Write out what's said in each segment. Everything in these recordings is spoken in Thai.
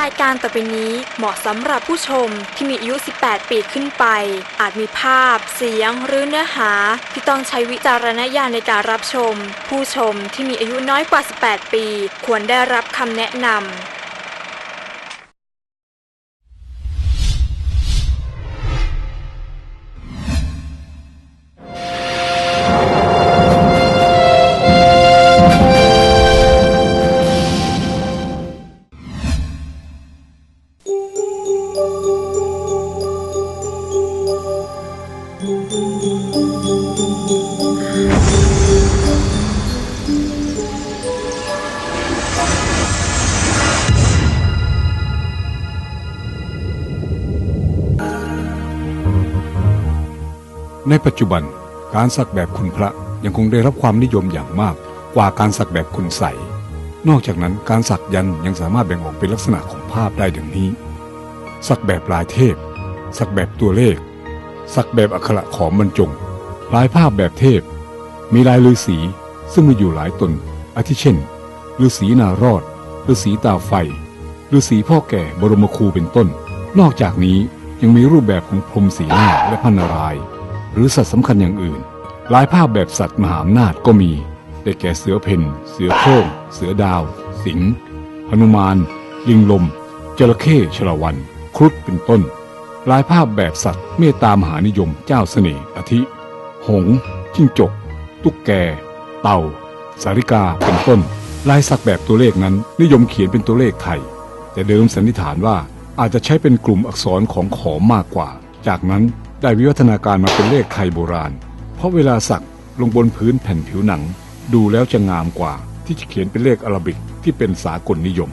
รายการต่อไปนี้เหมาะสำหรับผู้ชมที่มีอายุ 18 ปีขึ้นไป อาจมีภาพ เสียงหรือเนื้อหา ที่ต้องใช้วิจารณญาณในการรับชม ผู้ชมที่มีอายุน้อยกว่า 18 ปี ควรได้รับคำแนะนำ ในปัจจุบันการสักแบบคุณพระยังคงได้รับความนิยมอย่างมากกว่าการสักแบบคุณใสนอกจากนั้นการสักยันยังสามารถแบ่งออกเป็นลักษณะของภาพได้ดังนี้ สักแบบลายเทพ สักแบบตัวเลข สักแบบอักขระขอมบรรจง ลายภาพแบบเทพ มีลายฤาษีซึ่งมีอยู่หลายตน อาทิเช่นฤาษีนารอดฤาษีตาไฟฤาษีพ่อแก่บรมครูเป็นต้น นอกจากนี้ยังมีรูปแบบของพรมสีหน้าและพระนารายณ์ หรือสัตว์สำคัญอย่างอื่น ลายภาพแบบสัตว์มหาอำนาจก็มี ได้แก่เสือเพ่น เสือโคร่ง เสือดาว สิงห์หนุมาน ลิงลม จระเข้ชลวัน ครุฑเป็นต้น ลายภาพแบบสัตว์เมตตามหานิยมเจ้าเสน่ห์อาทิ หงส์จิ้งจก ตุ๊กแก เต่า สาริกาเป็นต้น ลายสักแบบตัวเลขนั้นนิยมเขียนเป็นตัวเลขไทย แต่เดิมสันนิษฐานว่าอาจจะใช้เป็นกลุ่มอักษรของขอมากกว่า จากนั้น ได้วิวัฒนาการมาเป็นเลขไทยโบราณ เพราะเวลาสักลงบนพื้นแผ่นผิวหนัง ดูแล้วจะงามกว่าที่จะเขียนเป็นเลขอาราบิกที่เป็นสากลนิยม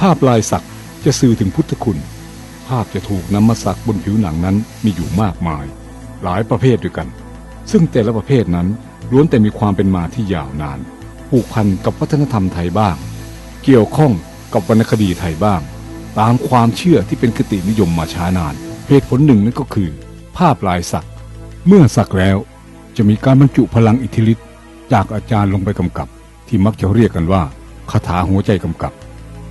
ภาพลายสักจะสื่อถึงพุทธคุณ ภาพจะถูกนำมาสักบนผิวหนังนั้นมีอยู่มากมาย หลายประเภทด้วยกัน ซึ่งแต่ละประเภทนั้นล้วนแต่มีความเป็นมาที่ยาวนานผูกพันกับวัฒนธรรมไทยบ้าง เกี่ยวข้องกับวรรณคดีไทยบ้าง ตามความเชื่อที่เป็นคตินิยมมาช้านานเหตุผลหนึ่งนั่นก็คือ ภาพลายสัก เมื่อสักแล้วจะมีการบรรจุพลังอิทธิฤทธิ์จากอาจารย์ลงไปกำกับ ที่มักจะเรียกกันว่าคาถาหัวใจกำกับ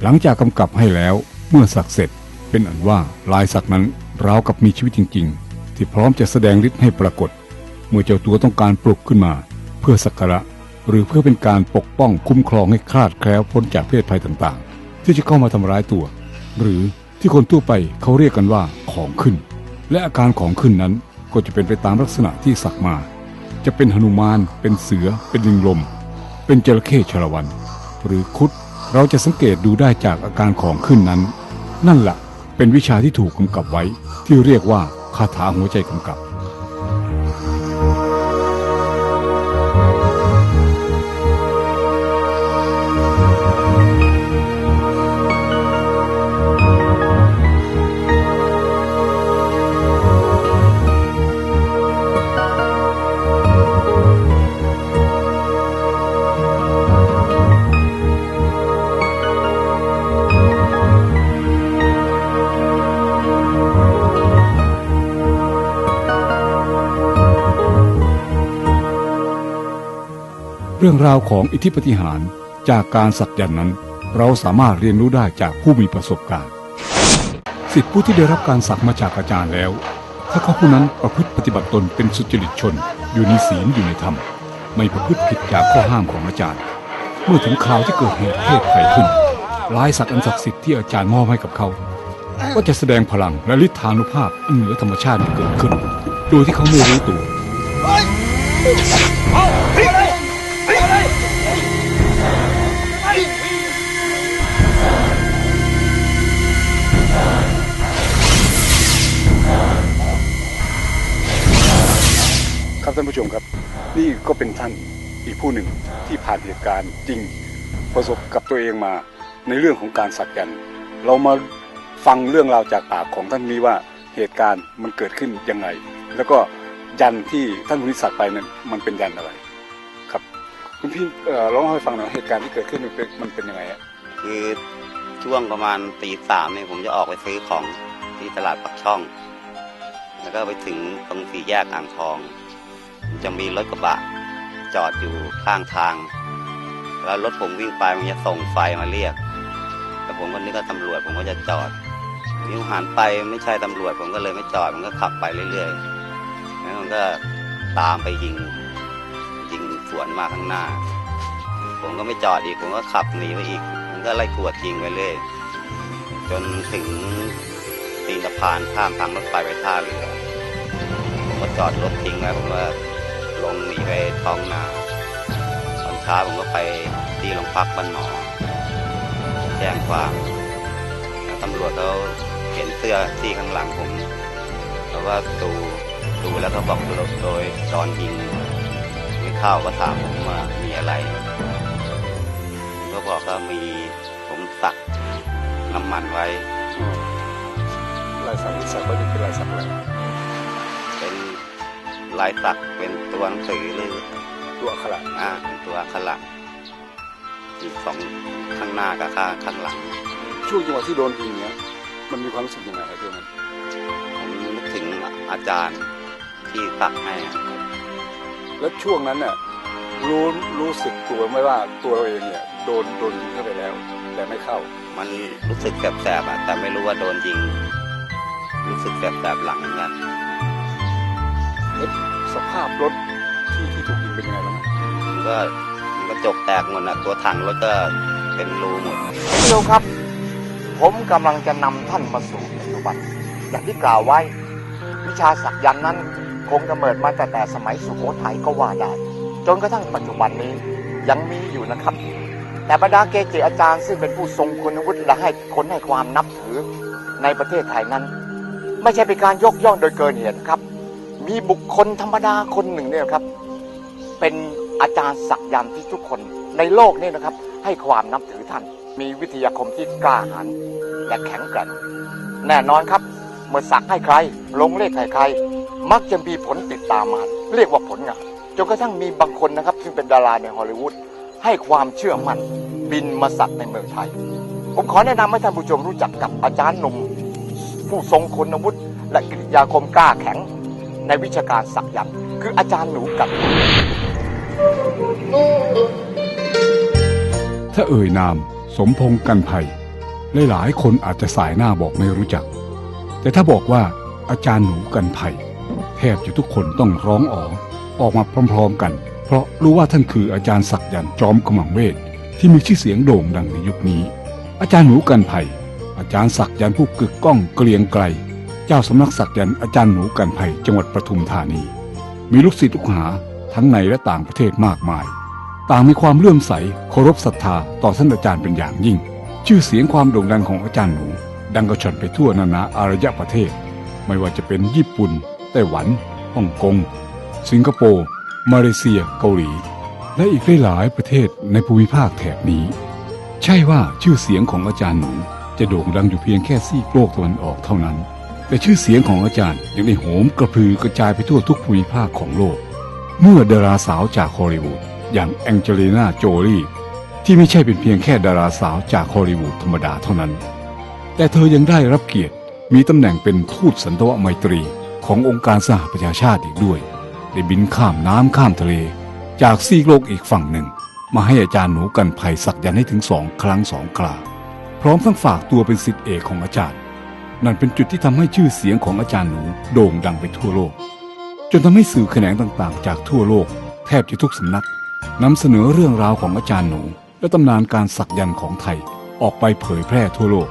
หลังจากกำกับให้แล้วเมื่อสักเสร็จ เป็นอันว่าลายสักนั้นราวกับมีชีวิตจริง ๆ ที่พร้อมจะแสดงฤทธิ์ให้ปรากฏ เมื่อเจ้าตัวต้องการปลุกขึ้นมา เพื่อสักการะ หรือเพื่อเป็นการปกป้องคุ้มครองให้คลาดแคล้วพ้นจากเพศภัยต่างๆ ที่จะเข้ามาทำร้ายตัว หรือที่คนทั่วไปเขาเรียกกันว่าของขึ้น และอาการของขึ้นนั้นก็จะเป็นไปตามลักษณะที่สักมา จะเป็นหนุมาน เป็นเสือ เป็นลิงลม เป็นจระเข้ชลวัน หรือคุด เราจะสังเกตดูได้จากอาการของขึ้นนั้น นั่นละ่ะเป็นวิชาที่ถูกกำกับไว้ ที่เรียกว่าคาถาหัวใจกำกับ เรื่องราวของอิทธิปฏิหารจากการสักยันต์นั้น เราสามารถเรียนรู้ได้จากผู้มีประสบการณ์ สิทธิผู้ที่ได้รับการสักมาจากอาจารย์แล้ว ถ้าเขาผู้นั้นประพฤติปฏิบัติตนเป็นสุจริตชน อยู่ในศีลอยู่ในธรรม ไม่ประพฤติผิดจากข้อห้ามของอาจารย์ เมื่อถึงคราวที่เกิดเหตุเพศภัยขึ้นลายสักอันศักดิ์สิทธิ์ที่อาจารย์มอบให้กับเขา ก็จะแสดงพลังและฤทธานุภาพอันเหนือธรรมชาติเกิดขึ้น โดยที่เขาไม่รู้ตัว ครับท่านผู้ชมครับ นี่ก็เป็นท่านอีกผู้หนึ่งที่ผ่านเหตุการณ์จริงประสบกับตัวเองมาในเรื่องของการสักยันเรามาฟังเรื่องราวจากปากของท่านนี้ว่าเหตุการณ์มันเกิดขึ้นยังไง แล้วก็ยันที่ท่านผู้นี้สักไปนั้นมันเป็นยันอะไร ครับคุณพี่เอ่อลองเล่าให้ฟังหน่อยเหตุการณ์ที่เกิดขึ้นมันเป็นมันเป็นยังไงอะคือช่วงประมาณตีสามเนี่ยผมจะออกไปซื้อของที่ตลาดปักช่อง แล้วก็ไปถึงตรงสี่แยกอ่างทอง จะมีรถกระบะจอดอยู่ข้างทาง แล้วรถผมวิ่งไปมันจะส่งไฟมาเรียก แต่ผมก็นึกว่าตำรวจผมก็จะจอดนิ้วหันไปไม่ใช่ตำรวจผมก็เลยไม่จอดมันก็ขับไปเรื่อยๆแล้วมันก็ตามไปยิงยิงสวนมาข้างหน้า ผมก็ไม่จอดอีกผมก็ขับหนีไปอีก มันก็ไล่กวดยิงไปเรื่อยจนถึงตีนสะพานข้ามทางรถไฟไปท่าเรือผมก็จอดรถทิ้งไว้ผมก็ ลงหนีไปท้องนาตอนเช้าผมก็ไปที่โรงพักบ้านหมอ แจ้งความตำรวจเขาเห็นเสื้อที่ข้างหลังผมเขาก็ดูดูแล้วก็บอกโดยโดยตอนยิงไม่เข้าก็ถามผมว่ามีอะไรก็บอกว่ามีผมสักน้ำมันไว้ลายสักที่สักก็จะเป็นลายสักอะไรเป็น ลายสักเป็นตัวหนังสือหรือตัวอักขระอ่าเป็นตัวอักขระอีกสองข้างหน้ากับข้างข้างหลัง ช่วงจังหวะที่โดนยิงเนี้ยมันมีความรู้สึกยังไงครับช่วงนั้นผมนึกถึงอาจารย์ที่สักให้แล้วช่วงนั้นเนี่ยรู้รู้สึกตัวไหมว่าตัวเราเองเนี่ยโดนโดนยิงเข้าไปแล้ว แต่ไม่เข้า มันรู้สึกแสบๆอะแต่ไม่รู้ว่าโดนยิง รู้สึกแสบๆหลังเหมือนกัน สภาพรถที่ที่ถูกยิงเป็นยังไงบ้างอะมันก็มันก็จกแตกหมดอะตัวถังรถก็เป็นรูหมดท่านผู้ชมครับ ผมกำลังจะนำท่านมาสู่ปัจจุบัน อย่างที่กล่าวไว้ วิชาสักยันต์นั้น คงกำเนิดมาแต่แต่สมัยสุโขทัยก็ว่าได้ จนกระทั่งปัจจุบันนี้ยังมีอยู่นะครับ แต่บรรดาเกจิอาจารย์ซึ่งเป็นผู้ทรงคุณวุฒิและให้คนให้ความนับถือในประเทศไทยนั้น ไม่ใช่เป็นการยกย่องโดยเกินเหตุครับ มีบุคคลธรรมดาคนหนึ่งเนี่ยครับ เป็นอาจารย์สักยันต์ที่ทุกคนในโลกนี่นะครับ ให้ความนับถือท่าน มีวิทยาคมที่กล้าหาญและแข็งแกร่งแน่นอนครับ เมื่อสักให้ใคร ลงเลขให้ใคร มักจะมีผลติดตามมาเรียกว่าผลงานจนกระทั่งมีบางคนนะครับ ซึ่งเป็นดาราในฮอลลีวูดให้ความเชื่อมั่นบินมาสักในเมืองไทย ผมขอแนะนำให้ท่านผู้ชมรู้จักกับอาจารย์หนุ่มผู้ทรงคุณวุฒิและกิริยาคมกล้าแข็ง ในวิชาการสักยันต์คืออาจารย์หนูกับ ถ้าเอ่ยนามสมพงษ์กันภัยหลายๆคนอาจจะสายหน้าบอกไม่รู้จัก แต่ถ้าบอกว่าอาจารย์หนูกันภัยแทบจะทุกคนต้องร้องอ๋อออกมาพร้อมๆกัน เพราะรู้ว่าท่านคืออาจารย์ศักยันต์จอมกำลังเวทที่มีชื่อเสียงโด่งดังในยุคนี้ อาจารย์หนูกันภัยอาจารย์ศักยันต์ผู้กึกก้องเกลียงไกล เจ้าสำนักศักยันต์อาจารย์หนูกันภัยจังหวัดปทุมธานี มีลูกศิษย์ลูกหาทั้งในและต่างประเทศมากมาย ต่างมีความเลื่อมใสเคารพศรัทธาต่อท่านอาจารย์เป็นอย่างยิ่ง ชื่อเสียงความโด่งดังของอาจารย์หนู ดังกระชอนไปทั่วนานาอารยประเทศ ไม่ว่าจะเป็นญี่ปุ่นไต้หวันฮ่องกง สิงคโปร์มาเลเซีย เกาหลี และอีกหลายประเทศในภูมิภาคแถบนี้ ใช่ว่าชื่อเสียงของอาจารย์หนูจะโด่งดังอยู่เพียงแค่ซีกโลกตะวันออกเท่านั้น แต่ชื่อเสียงของอาจารย์ยังได้โหมกระพือกระจายไปทั่วทุกภูมิภาคของโลก เมื่อดาราสาวจากฮอลลีวูดอย่างแองเจลิน่าโจลีที่ไม่ใช่เป็นเพียงแค่ดาราสาวจากฮอลลีวูดธรรมดาเท่านั้น แต่เธอยังได้รับเกียรติมีตำแหน่งเป็นทูตสันตวไมตรีขององค์การสหประชาชาติอีกด้วย ได้บินข้ามน้ำข้ามทะเล จากซีกโลกอีกฝั่งหนึ่ง มาให้อาจารย์หนูกันภัยสักยันให้ถึงสองครั้งสองคราพร้อมทั้งฝากตัวเป็นศิษย์เอกของอาจารย์ นั่นเป็นจุดที่ทำให้ชื่อเสียงของอาจารย์หนูโด่งดังไปทั่วโลก จนทำให้สื่อแขนงต่างๆ จากทั่วโลก แทบจะทุกสำนักนำเสนอเรื่องราวของอาจารย์หนู และตำนานการสักยันต์ของไทยออกไปเผยแพร่ทั่วโลก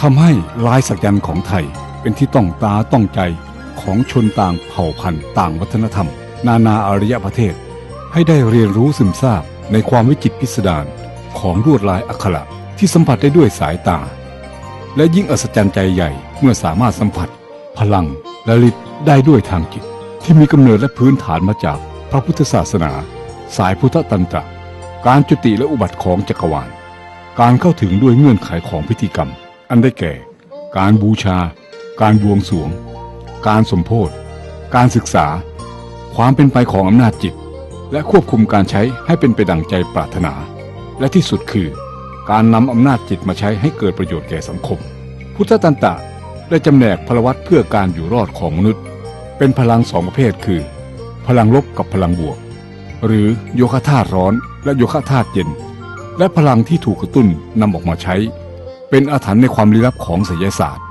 ทำให้ลายสักยันต์ของไทยเป็นที่ต้องตาต้องใจของชนต่างเผ่าพันธุ์ต่างวัฒนธรรม นานาอารยประเทศ ให้ได้เรียนรู้ซึมซาบในความวิจิตพิสดารของลวดลายอักขระที่สัมผัสได้ด้วยสายตา และยิ่งอัศจรรย์ใจใหญ่ เมื่อสามารถสัมผัส พลังและฤทธิ์ได้ด้วยทางจิต ที่มีกำเนิดและพื้นฐานมาจากพระพุทธศาสนา สายพุทธตันตระการจุติและอุบัติของจักรวาล การเข้าถึงด้วยเงื่อนไขของพิธีกรรม อันได้แก่ การบูชา การบวงสรวง การสมโพธิการศึกษา ความเป็นไปของอำนาจจิต และควบคุมการใช้ให้เป็นไปดังใจปรารถนา และที่สุดคือ การนำอำนาจจิตมาใช้ให้เกิดประโยชน์แก่สังคม พุทธตันตะ ได้จำแนกพลวัตเพื่อการอยู่รอดของมนุษย์ เป็นพลังสองประเภทคือ พลังลบกับพลังบวก หรือโยคะธาตุร้อนและโยคะธาตุเย็น และพลังที่ถูกกระตุ้นนำออกมาใช้ เป็นอาถรรพ์ในความลี้ลับของไสยศาสตร์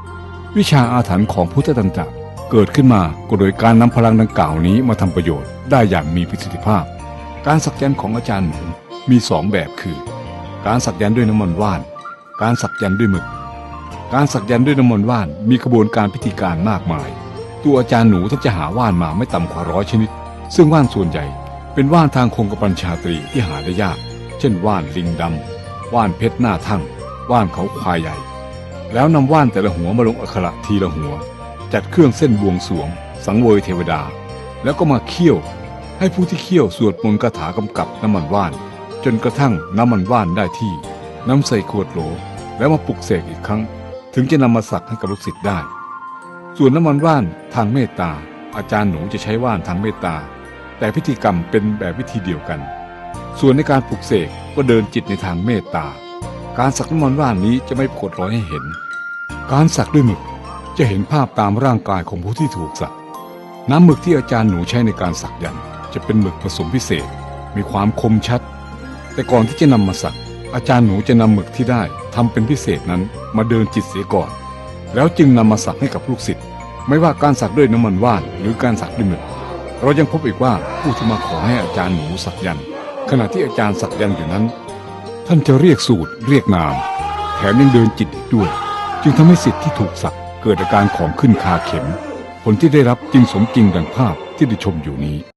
วิชาอาถรรพ์ของพุทธตันตะเกิดขึ้นมาก็โดยการนำพลังดังกล่าวนี้มาทำประโยชน์ได้อย่างมีประสิทธิภาพ การสักยันของอาจารย์หนูมีสองแบบคือ การสักยันด้วยน้ำมันว่าน การสักยันด้วยหมึก การสักยันต์ด้วยน้ำมันว่านมีกระบวนการพิธีการมากมาย ตัวอาจารย์หนูท่านจะหาว่านมาไม่ต่ำกว่าร้อยชนิด ซึ่งว่านส่วนใหญ่ เป็นว่านทางคงกระปัญชาตรีที่หาได้ยาก เช่นว่านลิงดำว่านเพชรหน้าทั่งว่านเขาควายใหญ่ แล้วนำว่านแต่ละหัวมาลงอักขระทีละหัว จัดเครื่องเส้นบวงสวง สังเวยเทวดา แล้วก็มาเคี่ยว ให้ผู้ที่เคี่ยวสวดมนต์คาถากำกับน้ำมันว่าน จนกระทั่งน้ำมันว่านได้ที่นำใส่ขวดโหลแล้วมาปลุกเสกอีกครั้ง ถึงจะนำมาสักให้กับลูกศิษย์ได้ ส่วนน้ำมันว่านทางเมตตา อาจารย์หนูจะใช้ว่านทางเมตตา แต่พิธีกรรมเป็นแบบวิธีเดียวกัน ส่วนในการปลุกเสกก็เดินจิตในทางเมตตา การสักน้ำมันว่านนี้จะไม่ปรากฏรอยให้เห็น การสักด้วยหมึกจะเห็นภาพตามร่างกายของผู้ที่ถูกสัก น้ำหมึกที่อาจารย์หนูใช้ในการสักยันจะเป็นหมึกผสมพิเศษ มีความคมชัด แต่ก่อนที่จะนำมาสัก อาจารย์หนูจะนำหมึกที่ได้ทำเป็นพิเศษนั้นมาเดินจิตเสียก่อน แล้วจึงนำมาสักให้กับลูกศิษย์ไม่ว่าการสักด้วยน้ำมันว่านหรือการสักด้วยหมึก เรายังพบอีกว่าผู้ที่มาขอให้อาจารย์หนูสักยันขณะที่อาจารย์สักยันอยู่นั้น ท่านจะเรียกสูตรเรียกนาม แถมยังเดินจิตอีกด้วย จึงทำให้สิทธิ์ที่ถูกสักเกิดอาการของขึ้นคาเข็ม ผลที่ได้รับจึงสมจริงดังภาพที่ได้ชมอยู่นี้